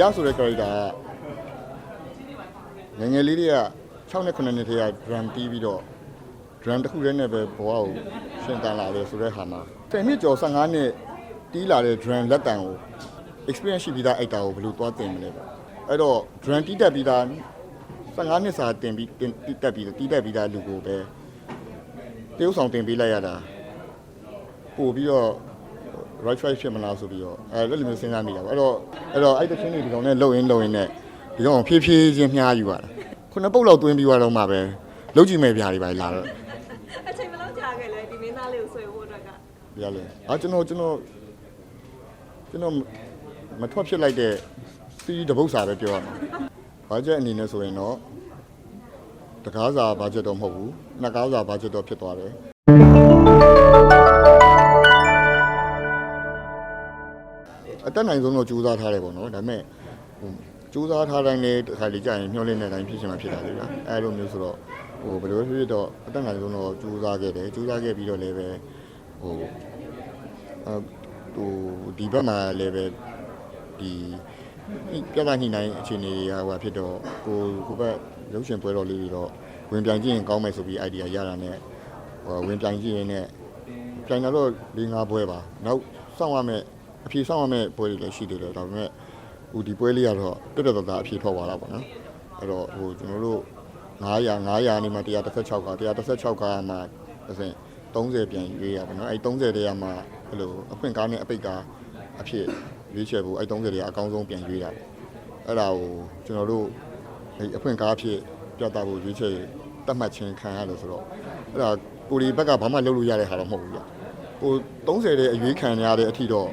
ရဆိုတဲ့ character ကငယ်ငယ်လေးတွေက6နဲ့9နှစ်တည်းက drum တီးပြီးတော့ drum တစ်ခုတည်းနဲ့ပဲဘဝကိုရှင်တန်လာတယ်ဆိုတဲ့ဟာမှာ10နှစ်ကျော်15နှစ်တီးလာတဲ့ drum လက်တံကို experience ရှိပြီးသားအိုက်တာကိုဘယ်လိုသွားတင်မလဲပေါ့အဲ့တော့ drum တီးတက်ပြီးသား15နှစ်စာတင်ပြီးတင်တီးတက်ပြီးတီးတက်ပြီးသားလူကိုပဲတရုပ်ဆောင်တင်ပေးလိုက်ရတာပို့ပြီးတော့ right right ဖြစ်မလားဆိုပြီးတော့အဲအဲ့လိုမျိုးစဉ်းစားမိတာပေါ့အဲ့တော့အဲ့တော့အဲ့တချင်းတွေဒီကောင်နဲ့လှုပ်ရင်းလှုပ်ရင်းနဲ့ဒီကောင်ဖြည်းဖြည်းချင်းမြားယူရတာခုနှစ်ပုတ်လောက်သွင်းပြီးတော့မှပဲလှုပ်ကြည့်မဲ့ပြားတွေပါလာတော့အချိန်မလောက်ကြာခဲ့လေဒီမင်းသားလေးကိုဆွေဖို့အတွက်ကပြားလဲအာကျွန်တော်ကျွန်တော်ကျွန်တော်မထွက်ဖြစ်လိုက်တဲ့စီးတပုတ်စာပဲပြောရမှာဘာချက်အနေနဲ့ဆိုရင်တော့တကားစာဘာချက်တော့မဟုတ်ဘူးနှစ်ကားစာဘာချက်တော့ဖြစ်သွားတယ် အတက်နိုင်ဆုံးတော့ကြိုးစားထားတယ်ပေါ့နော်ဒါပေမဲ့ဟိုကြိုးစားထားတိုင်းလည်းတစ်ခါလေကြာရင်မျောလင့်တဲ့အတိုင်းဖြစ်ချင်မှဖြစ်တာလေဗျာအဲလိုမျိုးဆိုတော့ဟိုဘယ်လိုဖြစ်ဖြစ်တော့အတက်နိုင်ဆုံးတော့ကြိုးစားခဲ့တယ်ကြိုးစားခဲ့ပြီးတော့လည်းပဲဟိုအဲဟိုဒီဘက်မှာလည်းပဲဒီပြဿနာညှိနှိုင်းအခြေအနေတွေကဟိုဖြစ်တော့ကိုကိုဘက်ရုပ်ရှင်ပွဲတော်လေးတွေတော့ဝင်ပြိုင်ကြည့်ရင်ကောင်းမယ်ဆိုပြီး idea ရတာနဲ့ဟိုဝင်ပြိုင်ကြည့်ရင်လည်းပြိုင်တော့၄၅ပွဲပါနောက်စောင့်ရမယ့် အဖြေစောင့်ရမယ့်ပွဲတွေလည်းရှိသေးတယ်ဒါပေမဲ့ဟိုဒီပွဲလေးကတော့တက်တက်တတာအဖြေထွက်သွားတာပေါ့နော်အဲ့တော့ဟိုကျွန်တော်တို့900 900နေမှာ116က116ကမှအစဉ်30ပြန်ရွေးရပါတော့အဲ့30တည်းကမှအဲ့လိုအခွင့်ကားနဲ့အပိတ်ကားအဖြစ်ရွေးချယ်ဖို့အဲ့30တည်းကအကောင်းဆုံးပြန်ရွေးတာပေါ့အဲ့ဒါကိုကျွန်တော်တို့အဲ့အခွင့်ကားအဖြစ်ပြသဖို့ရွေးချယ်တတ်မှတ်ခြင်းခံရတယ်ဆိုတော့အဲ့ဒါကိုဒီဘက်ကဘာမှလုပ်လို့ရတဲ့ဟာတော့မဟုတ်ဘူးပြဟို30တည်းအရွေးခံရတဲ့အထီတော့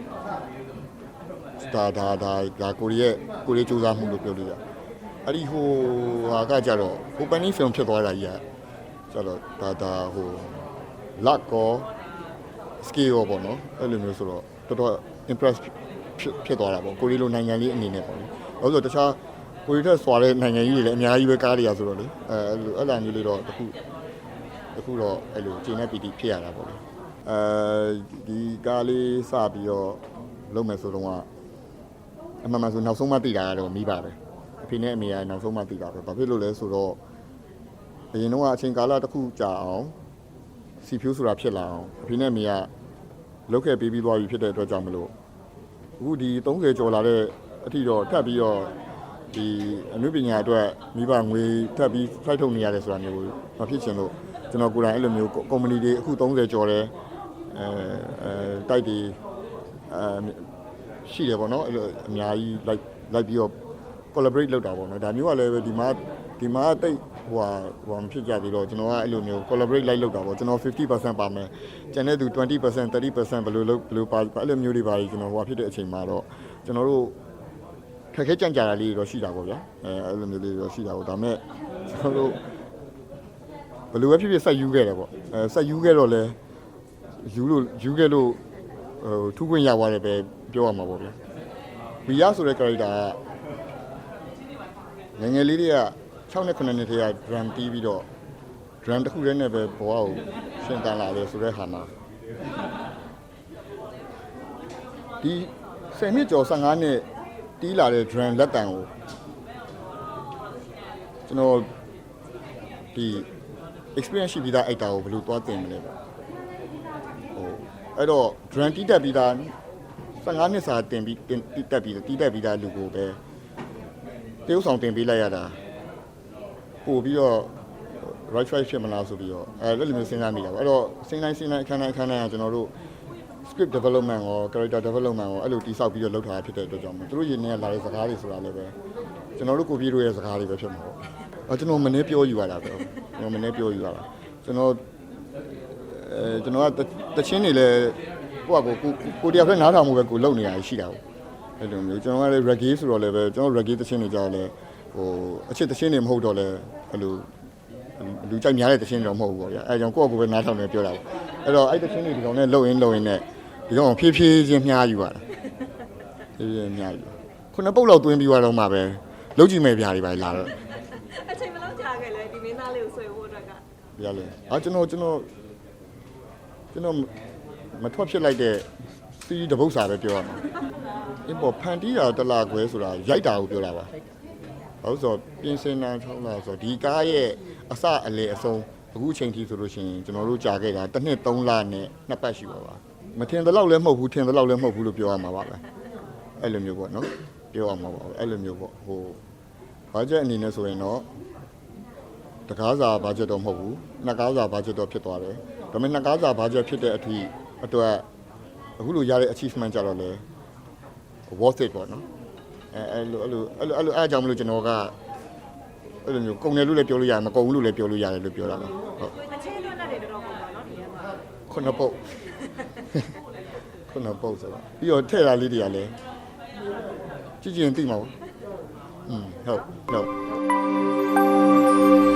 ဒါဒါဒါဒါကိုရီးရဲ့ကိုရီးစူးစမ်းမှုလို့ပြောလို့ရအဲ့ဒီဟိုဟာကကြတော့ opening film ဖြစ်သွားတာကြီးอ่ะကျတော့ဒါဒါဟို luck ကော skill ရောပေါ့နော်အဲ့လိုမျိုးဆိုတော့တော်တော် impress ဖြစ်ဖြစ်သွားတာပေါ့ကိုရီးလိုနိုင်ငံလေးအနေနဲ့ပေါ့လေဟုတ်ဆိုတခြားကိုရီးထက်စွာတဲ့နိုင်ငံကြီးတွေလည်းအများကြီးပဲကားတွေရဆိုတော့လေအဲအဲ့လိုအဲ့လိုမျိုးလေးတော့တခုတခုတော့အဲ့လိုဂျင်းနဲ့ပီတီဖြစ်ရတာပေါ့လေအဲဒီကားလေးစပြီးတော့လုပ်မယ်ဆိုတော့က အမှန်မှန်ဆိုနောက်ဆုံးမှတည်တာကတော့မိပါပဲအဖေနဲ့အမေကနောက်ဆုံးမှတည်တာပဲဘာဖြစ်လို့လဲဆိုတော့အရင်တော့အချိန်ကာလတစ်ခုကြာအောင်စီဖြူဆိုတာဖြစ်လာအောင်အဖေနဲ့အမေကလုတ်ခဲ့ပြီးပြီးသွားပြီဖြစ်တဲ့အတွက်ကြောင့်မလို့အခုဒီ30ကျော်လာတဲ့အထိတော့ထပ်ပြီးတော့ဒီအနုပညာအတွက်မိဘငွေထပ်ပြီးဖိုက်ထုတ်နေရတယ်ဆိုတာမျိုးမဖြစ်ချင်လို့ကျွန်တော်ကိုယ်တိုင်အဲ့လိုမျိုးကုမ္ပဏီတွေအခု30ကျော်တယ်အဲအဲတိုက်တွေအဲ ရှိတယ်ပေါ့နော်အဲ့လိုအများကြီး like like ပြီးတော့ collaborate လုပ်တာပေါ့နော်ဒါမျိုးကလည်းပဲဒီမှာဒီမှာတိတ်ဟိုဟာဟိုမဖြစ်ကြသေးတော့ကျွန်တော်ကအဲ့လိုမျိုး collaborate လိုက်လုပ်တာပေါ့ကျွန်တော်50%ပါမယ်ကျန်တဲ့သူ20% 30%ဘယ်လိုလုပ်ဘယ်လိုပါအဲ့လိုမျိုးတွေပါကြီးကျွန်တော်ဟိုဟာဖြစ်တဲ့အချိန်မှာတော့ကျွန်တော်တို့ခက်ခဲကြံ့ကြာတာလေးတွေတော့ရှိတာပေါ့ဗျာအဲအဲ့လိုမျိုးလေးတွေတော့ရှိတာပေါ့ဒါပေမဲ့ကျွန်တော်တို့ဘယ်လိုပဲဖြစ်ဖြစ်ဆက်ယူခဲ့တယ်ပေါ့အဲဆက်ယူခဲ့တော့လဲယူလို့ယူခဲ့လို့ဟိုထူးခွင့်ရသွားတယ်ပဲ ပြောရမှာပေါ့ဗျာဝီရဆိုတဲ့ character ကငယ်ငယ်လေးတွေက6နဲ့9နှစ်တည်းက drum တီးပြီးတော့ drum တစ်ခုတည်းနဲ့ပဲဘဝကိုရှင်တန်လာတယ်ဆိုတဲ့ဟာမှာဒီ10နှစ်ကျော်15နှစ်တီးလာတဲ့ drum လက်တံကိုကျွန်တော်ဒီ experience ရှိပြီးသားအိုက်တာကိုဘယ်လိုသွားတင်မလဲပေါ့ဟိုအဲ့တော့ drum တီးတက်ပြီးသား 15နှစ်စာတင်ပြီးတင်တီးတက်ပြီးတီးတက်ပြီးသားလူကိုပဲတရုပ်ဆောင်တင်ပေးလိုက်ရတာပို့ပြီးတော့ right right ဖြစ်မလားဆိုပြီးတော့အဲအဲ့လိုမျိုးစဉ်းစားမိတာပေါ့အဲ့တော့စဉ်းတိုင်းစဉ်းတိုင်းအခန်းတိုင်းအခန်းတိုင်းကကျွန်တော်တို့ script development ရော character development ရောအဲ့လိုတိစောက်ပြီးတော့လုပ်ထားတာဖြစ်တဲ့အတွက်ကြောင့်မို့သူတို့ရင်းနေလာတဲ့စကားတွေဆိုတာလည်းပဲကျွန်တော်တို့ကိုပြေးတို့ရဲ့စကားတွေပဲဖြစ်မှာပေါ့အဲကျွန်တော်မနေ့ပြောယူရတာပဲကျွန်တော်မနေ့ပြောယူရတာကျွန်တော်အဲကျွန်တော်ကတချင်းတွေလည်း ကိုယ့်အကိုကိုတရားဖက်နားထောင်မှုပဲကိုလုပ်နေရရှိတာပေါ့အဲ့လိုမျိုးကျွန်တော်ကလည်း reggae ဆိုတော့လည်းပဲကျွန်တော် reggae သချင်းတွေကြောက်လဲဟိုအချစ်သချင်းတွေမဟုတ်တော့လဲအဲ့လိုလူကြိုက်များတဲ့သချင်းတွေတော့မဟုတ်ဘူးပေါ့ဗျာအဲကြောင့်ကိုယ့်အကိုပဲနားထောင်နေပြောတာပေါ့အဲ့တော့အဲ့သချင်းတွေဒီကောင်နဲ့လှုပ်ရင်းလှုပ်ရင်းနဲ့ဒီကောင်ဖြည်းဖြည်းချင်းမြားယူရတာဖြည်းဖြည်းမြားယူခုနှစ်ပုတ်လောက်သွင်းပြီးတော့မှပဲလုံးကြည့်မဲ့ပြားတွေပါလာတော့အချိန်မလောက်ကြာခဲ့လေဒီမင်းသားလေးကိုဆွေဖို့အတွက်ကပြားလဲအာကျွန်တော်ကျွန်တော်ကျွန်တော် မထွက်ဖြစ်လိုက်တဲ့စီးတပုတ်စာပဲပြောရမှာအင်းပေါ်ဖန်တီးတာတစ်လားခွဲဆိုတာရိုက်တာကိုပြောတာပါဘာလို့ဆိုတော့ပြင်စင်တာထောင်းတာဆိုတော့ဒီကားရဲ့အစအလေအဆုံးအခုချိန်ထိဆိုလို့ရှိရင်ကျွန်တော်တို့ကြာခဲ့တာတစ်နှစ်3လနဲ့နှစ်ပတ်ရှိပါပါမထင်သလောက်လည်းမဟုတ်ဘူးထင်သလောက်လည်းမဟုတ်ဘူးလို့ပြောရမှာပါပဲအဲ့လိုမျိုးပေါ့နော်ပြောရမှာပါအဲ့လိုမျိုးပေါ့ဟိုဘာချက်အနေနဲ့ဆိုရင်တော့တကားစာဘာဂျက်တော့မဟုတ်ဘူးနှစ်ကားစာဘာဂျက်တော့ဖြစ်သွားတယ်ဒါပေမဲ့နှစ်ကားစာဘာဂျက်ဖြစ်တဲ့အထိ အတွက်အခုလိုရတဲ့ achievement ကြတော့လေ worth it ပေါ့နော်အဲအဲ့လိုအဲ့လိုအဲ့လိုအဲ့လိုအားကြောင့်မလို့ကျွန်တော်ကအဲ့လိုမျိုးကုန်တယ်လို့လည်းပြောလို့ရတယ်မကုန်ဘူးလို့လည်းပြောလို့ရတယ်လို့ပြောတာပါဟုတ်အချင်းလွတ်တဲ့တွေတော်တော်ပုံပါနော်ဒီထဲမှာခုနပုတ်ခုနပုတ်ဆိုတော့ပြီးတော့ထည့်တာလေးတွေကလည်းကြည့်ကြည့်ရင်သိမှာပေါ့อืมဟုတ်ဟုတ်